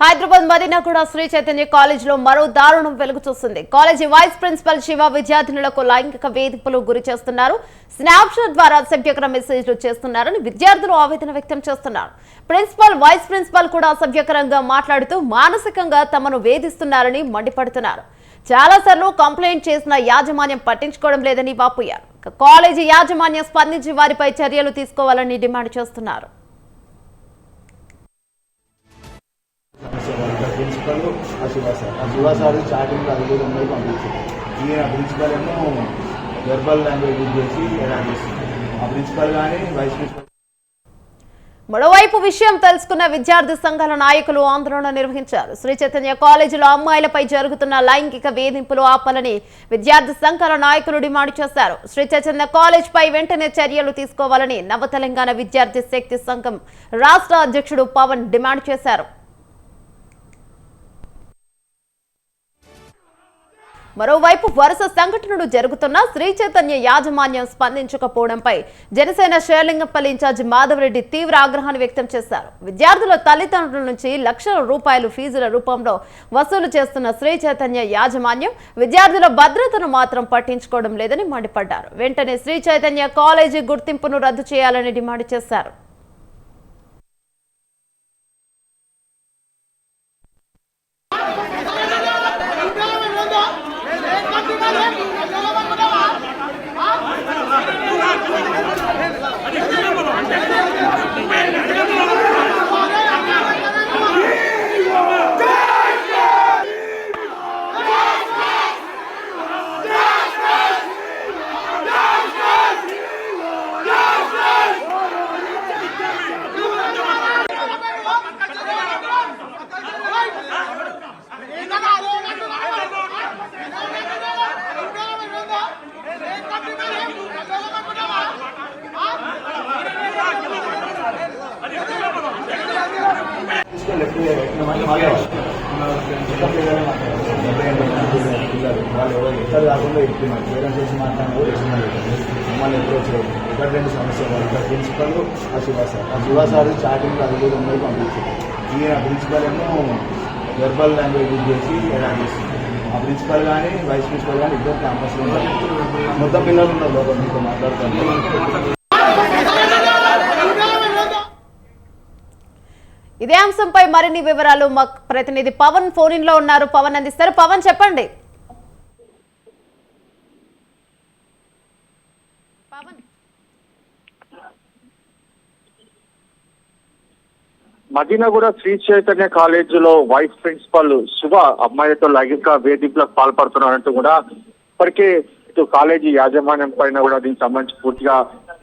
హైదరాబాద్ మదీనాగూడ శ్రీ చైతన్య కాలేజ్లో మరో దారుణం వెలుగు చూస్తుంది కాలేజీ వైస్ ప్రిన్సిపల్ శివ విద్యార్థినులకు లైంగిక వేధింపులు గురి చేస్తున్నారు. స్నాప్షాట్ ద్వారా అసభ్యకర మెసేజ్లు చేస్తున్నారని విద్యార్థులు ఆవేదన వ్యక్తం చేస్తున్నారు. ప్రిన్సిపల్ వైస్ ప్రిన్సిపల్ కూడా అసభ్యకరంగా మాట్లాడుతూ మానసికంగా తమను వేధిస్తున్నారని మండిపడుతున్నారు. చాలాసార్లు కంప్లైంట్ చేసిన యాజమాన్యం పట్టించుకోవడం లేదని వాపోయారు. కాలేజీ యాజమాన్యం స్పందించి వారిపై చర్యలు తీసుకోవాలని డిమాండ్ చేస్తున్నారు. ప్రిన్సిపల్ ఆ శివ సార్ ఆ శివ సార్ స్టార్టింగ్ అది కూడా ఉన్నాయి పంపించారు. ఈయన ప్రిన్సిపల్ ఏమో వెర్బల్ లాంగ్వేజ్ యూజ్ చేసి ఎలా చేస్తుంది ఆ ప్రిన్సిపల్ కానీ వైస్ ప్రిన్సిపల్ మరోవైపు విషయం తెలుసుకున్న విద్యార్థి సంఘాల నాయకులు ఆందోళన నిర్వహించారు. శ్రీ చైతన్య కాలేజీలో అమ్మాయిలపై జరుగుతున్న లైంగిక వేధింపులు ఆపాలని విద్యార్థి సంఘాల నాయకులు డిమాండ్ చేశారు. శ్రీ చైతన్య కాలేజీపై వెంటనే చర్యలు తీసుకోవాలని నవ తెలంగాణ విద్యార్థి శక్తి సంఘం రాష్ట్ర అధ్యక్షుడు పవన్ డిమాండ్ చేశారు. మరోవైపు వరుస సంఘటనలు జరుగుతున్న శ్రీ చైతన్య యాజమాన్యం స్పందించకపోవడంపై జనసేన షేర్లింగంపల్లి ఇన్ఛార్జి మాధవరెడ్డి తీవ్ర ఆగ్రహాన్ని వ్యక్తం చేశారు. విద్యార్థుల తల్లిదండ్రుల నుంచి లక్షల రూపాయలు ఫీజుల రూపంలో వసూలు చేస్తున్న శ్రీ చైతన్య యాజమాన్యం విద్యార్థుల భద్రతను మాత్రం పట్టించుకోవడం లేదని మండిపడ్డారు. వెంటనే శ్రీ చైతన్య కాలేజీ గుర్తింపును రద్దు చేయాలని డిమాండ్ చేశారు. ¡Ay, ay, ay! వాళ్ళు ఎవరు ఎక్కడ కాకుండా ఇస్తున్నారు పేరెంట్స్ చేసి మాట్లాడిన కూడా ఇస్తున్నారు మమ్మల్ని ఎప్పుడు వచ్చారు ఒకటి రెండు సమస్యలు ఇక్కడ ప్రిన్సిపల్ ఆ శివ సార్ ఆ శివ సార్ స్టార్టింగ్ అది కూడా ఉన్నాయి పంపించారు ఈయన ప్రిన్సిపల్ ఏమో వెర్బల్ లాంగ్వేజ్ యూజ్ చేసి ఎలా చేస్తుంది ఆ ప్రిన్సిపల్ కానీ వైస్ ప్రిన్సిపల్ కానీ ఇద్దరు క్యాంపస్లో ఉన్నారు మొత్తం పిల్లలు ఉన్నారు లోపల మీతో మాట్లాడుతారు ఇదే అంశంపై మరిన్ని వివరాలు మా ప్రతినిధి పవన్ ఫోన్ ఇన్లో ఉన్నారు. పవన్ అందిస్తారు. పవన్ చెప్పండి. పవన్. మదీనాగూడ శ్రీ చైతన్య కాలేజీలో వైస్ ప్రిన్సిపల్ శుభ అమ్మాయితో లైంగిక వేధింపులకు పాల్పడుతున్నారంటూ కూడా ఇప్పటికే ఇటు కాలేజీ యాజమాన్యం పైన కూడా దీనికి సంబంధించి పూర్తిగా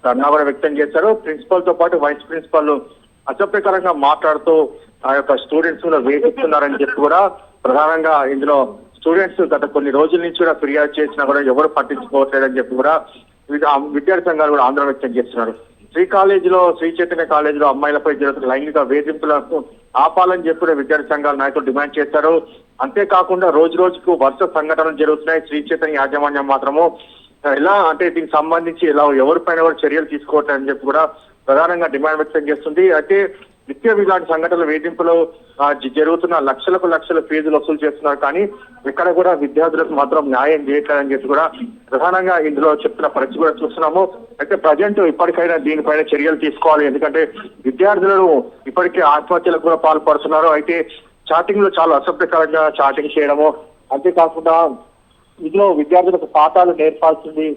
ధర్నా కూడా వ్యక్తం చేశారు. ప్రిన్సిపల్తో పాటు వైస్ ప్రిన్సిపల్ అసభ్యకరంగా మాట్లాడుతూ ఆ యొక్క స్టూడెంట్స్ కూడా వేధిస్తున్నారని చెప్పి కూడా ప్రధానంగా ఇందులో స్టూడెంట్స్ గత కొన్ని రోజుల నుంచి కూడా ఫిర్యాదు చేసినా కూడా ఎవరు పట్టించుకోవట్లేదని చెప్పి కూడా విద్యార్థి సంఘాలు కూడా ఆందోళన వ్యక్తం చేస్తున్నారు. శ్రీ కాలేజీలో శ్రీ చైతన్య కాలేజీలో అమ్మాయిలపై జరుగుతున్న లైంగిక వేధింపులకు ఆపాలని చెప్పి కూడా విద్యార్థి సంఘాల నాయకులు డిమాండ్ చేశారు అంతేకాకుండా రోజు రోజుకు వరుస సంఘటనలు జరుగుతున్నాయి. శ్రీ చైతన్య యాజమాన్యం మాత్రము ఎలా అంటే దీనికి సంబంధించి ఎలా ఎవరిపైన కూడా చర్యలు తీసుకోవట్లేదని చెప్పి కూడా ప్రధానంగా డిమాండ్ వ్యక్తం చేస్తుంది. అయితే నిత్యం ఇలాంటి సంఘటనలు వేధింపులు జరుగుతున్న లక్షలకు లక్షల ఫీజులు వసూలు చేస్తున్నారు. కానీ ఇక్కడ కూడా విద్యార్థులకు మాత్రం న్యాయం చేయట్లేదని చెప్పి కూడా ప్రధానంగా ఇందులో చెప్తున్న పరిస్థితి కూడా చూస్తున్నాము. అయితే ప్రజెంట్ ఇప్పటికైనా దీనిపైన చర్యలు తీసుకోవాలి. ఎందుకంటే విద్యార్థులను ఇప్పటికే ఆత్మహత్యలకు కూడా పాల్పడుతున్నారు. అయితే చాటింగ్లో చాలా అసభ్యకరంగా చాటింగ్ చేయడము. అంతేకాకుండా ఇందులో విద్యార్థులకు పాఠాలు నేర్పాల్సింది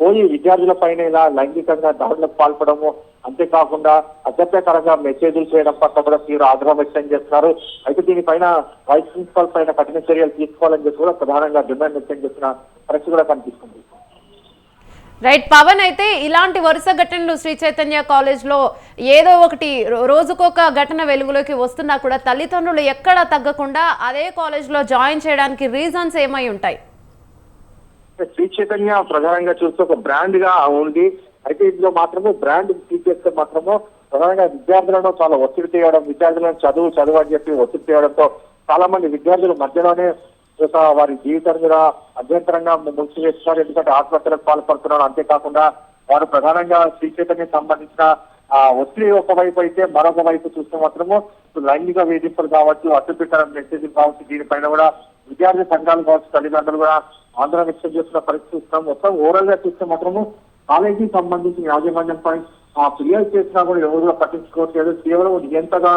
పోయి విద్యార్థుల పైన ఇలా లైంగికంగా దాడులకు పాల్పడము అంతేకాకుండా అసభ్యకరంగా మెసేజ్లు చేయడం పట్ల కూడా తీవ్ర ఆగ్రహం వ్యక్తం చేస్తున్నారు. అయితే దీనిపైన వైస్ ప్రిన్సిపల్ పైన కఠిన చర్యలు తీసుకోవాలని చెప్పి కూడా ప్రధానంగా డిమాండ్ వ్యక్తం చేసిన పరిస్థితి కూడా కనిపిస్తుంది. రైట్ పవన్ అయితే ఇలాంటి వరుస ఘటనలు శ్రీ చైతన్య కాలేజ్లో ఏదో ఒకటి రోజుకొక ఘటన వెలుగులోకి వస్తున్నా కూడా తల్లిదండ్రులు ఎక్కడ తగ్గకుండా అదే కాలేజ్లో జాయిన్ చేయడానికి రీజన్స్ ఏమై ఉంటాయి? శ్రీ చైతన్య ప్రధానంగా చూస్తే ఒక బ్రాండ్గా ఉంది. అయితే ఇందులో మాత్రమే బ్రాండ్ తీసేస్తే మాత్రము ప్రధానంగా విద్యార్థులను చాలా ఒత్తిడి చేయడం విద్యార్థులను చదువు చదువు అని చెప్పి ఒత్తిడి చేయడంతో చాలా మంది విద్యార్థులు మధ్యలోనే వారి జీవితం మీద అభ్యంతరంగా ముంచి వేస్తున్నారు. ఎందుకంటే ఆత్మహత్యలకు పాల్పడుతున్నారు. అంతేకాకుండా వారు ప్రధానంగా శ్రీ చైతన్యకి సంబంధించిన ఆ ఒత్తిడి ఒకవైపు అయితే మరొక వైపు చూస్తే మాత్రము లైంగిక వేధింపులు కావచ్చు అడ్డుపెట్టిన మెసేజ్ కావచ్చు దీనిపైన కూడా విద్యార్థి సంఘాలు కావచ్చు తల్లిదండ్రులు కూడా ఆందోళన వ్యక్తం చేస్తున్న పరిస్థితి చూస్తాం. మొత్తం ఓవరాల్గా చూస్తే మాత్రము కాలేజీకి సంబంధించిన యాజమాన్యంపై ఆ ఫిర్యాదు చేసినా కూడా ఎవరు పట్టించుకోవట్లేదు. కేవలం ఎంతగా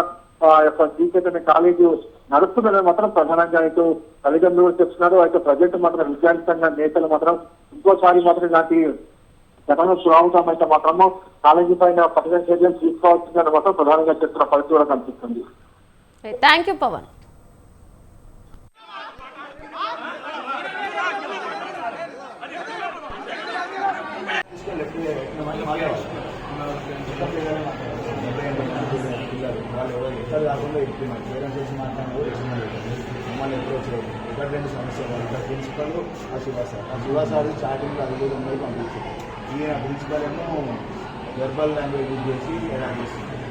ఆ యొక్క శ్రీచైతన్య కాలేజీ నడుస్తుందని మాత్రం ప్రధానంగా అయితే తల్లిదండ్రులు కూడా చెప్తున్నారు. అయితే ప్రజెంట్ మాత్రం విద్యార్థి సంఘ నేతలు మాత్రం ఇంకోసారి మాత్రం ఇలాంటి ఘటనలు పురావటం అయితే మాత్రము కాలేజీ పైన కఠిన చర్యలు తీసుకోవాల్సిందని మాత్రం ప్రధానంగా చెప్తున్న పరిస్థితి కూడా కనిపిస్తుంది. థ్యాంక్ యూ పవన్ వాళ్ళు ఎవరు ఎక్కడ కాకుండా ఇస్తున్నారు పేరెంట్స్ వచ్చి మాట్లాడినా మమ్మల్ని ఎప్పుడు వచ్చారు ఒకటి రెండు సమస్యలు ప్రిన్సిపల్ ఆ శివ సార్. ఆ శివ సార్ స్టార్టింగ్ అది కూడా ఉన్నాయి పంపించారు. ఈయన ప్రిన్సిపల్ ఏమో వెర్బల్ లాంగ్వేజ్ యూజ్ చేసి ఎలా చేస్తుంది